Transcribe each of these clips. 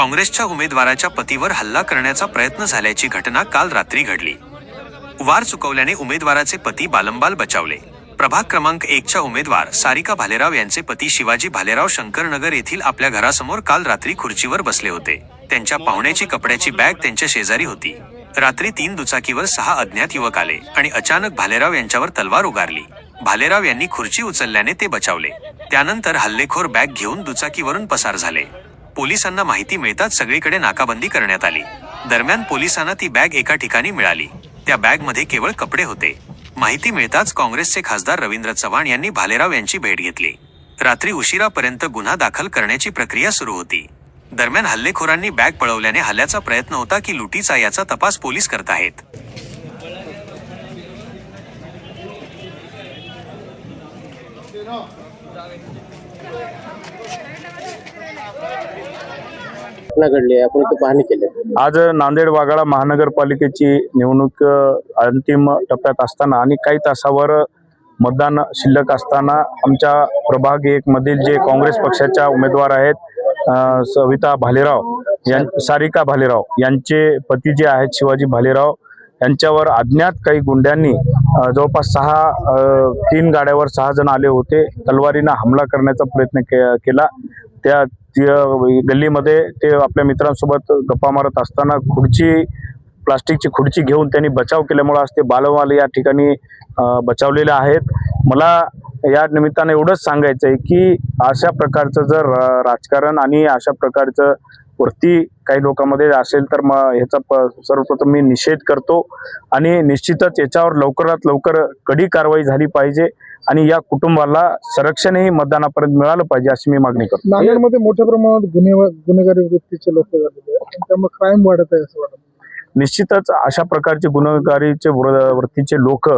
काँग्रेसच्या उमेदवाराच्या पतीवर हल्ला करण्याचा प्रयत्न झाल्याची घटना काल रात्री घडली. वार चुकवल्याने उमेदवाराचे पती बालंबाल बचावले. प्रभाग क्रमांक एकच्या उमेदवार सारिका भालेराव यांचे पती शिवाजी भालेराव शंकरनगर येथील आपल्या घरासमोर काल रात्री खुर्चीवर बसले होते. त्यांच्या पाहुण्याची कपड्याची बॅग त्यांच्या शेजारी होती. रात्री तीन दुचाकीवर सहा अज्ञात युवक आले आणि अचानक भालेराव यांच्यावर तलवार उगारली. भालेराव यांनी खुर्ची उचलल्याने ते बचावले. त्यानंतर हल्लेखोर बॅग घेऊन दुचाकीवरून पसार झाले. पोलिसांना माहिती मिळताच सगळीकडे नाकाबंदी करण्यात आली. दरम्यान पोलिसांना ती बॅग एका ठिकाणी मिळाली. त्या बॅगमध्ये केवळ कपडे होते. माहिती मिळताच काँग्रेसचे खासदार रवींद्र चव्हाण यांनी भालेराव यांची भेट घेतली. रात्री उशिरापर्यंत गुन्हा दाखल करण्याची प्रक्रिया सुरू होती. दरम्यान हल्लेखोरांनी बॅग पळवल्याने हल्ल्याचा प्रयत्न होता की लुटीचा याचा तपास पोलीस करत आहेत. घटना घडली आहे. आपण इथे पाहणी केली आज नांदेड वाघाळा महानगरपालिकेची निवडणूक अंतिम टप्प्यात असताना आणि काही तासावर मतदान शिल्लक असताना आमच्या प्रभाग एक मधील जे काँग्रेस पक्षाच्या उमेदवार आहेत सविता भालेराव यां सारिका भालेराव यांचे पती जे आहेत शिवाजी भालेराव यांच्यावर अज्ञात काही गुंड्यांनी जवळपास सहा तीन गाड्यावर सहा जण आले होते. तलवारीनं हमला करण्याचा प्रयत्न के- केला. त्या गल्लीमध्ये ते आपल्या मित्रांसोबत गप्पा मारत असताना खुर्ची प्लास्टिकची खुर्ची घेऊन त्यांनी बचाव केल्यामुळे आज ते बालवाल या ठिकाणी बचावलेले आहेत. मला या निमित्तानं एवढंच सांगायचं आहे की अशा प्रकारचं जर राजकारण आणि अशा प्रकारचं वृत्ती काही लोकांमध्ये असेल तर मग ह्याचा प- सर्वप्रथम मी निषेध करतो. आणि निश्चितच याच्यावर लवकरात लवकर कडी कारवाई झाली पाहिजे. आणि या कुटुंबाला संरक्षणही मतदानापर्यंत मिळालं पाहिजे अशी मी मागणी करतो. नांदेडमध्ये मोठ्या प्रमाणात गुन्हे गुन्हेगारी वृत्तीचे लोक झालेले त्यामुळे क्राईम वाढत आहे असं वाटतं निश्चितच अशा प्रकारचे गुन्हेगारीचे वृत्तीचे लोक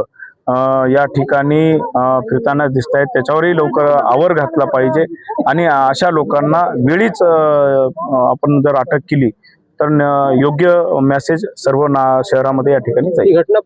या ठिकाणी फिरताना दिसत आहेत. त्याच्यावरही लवकर आवर घातला पाहिजे. आणि अशा लोकांना वेळीच आपण जर अटक केली तर योग्य मेसेज सर्व ना शहरामध्ये या ठिकाणी जाईल. घटना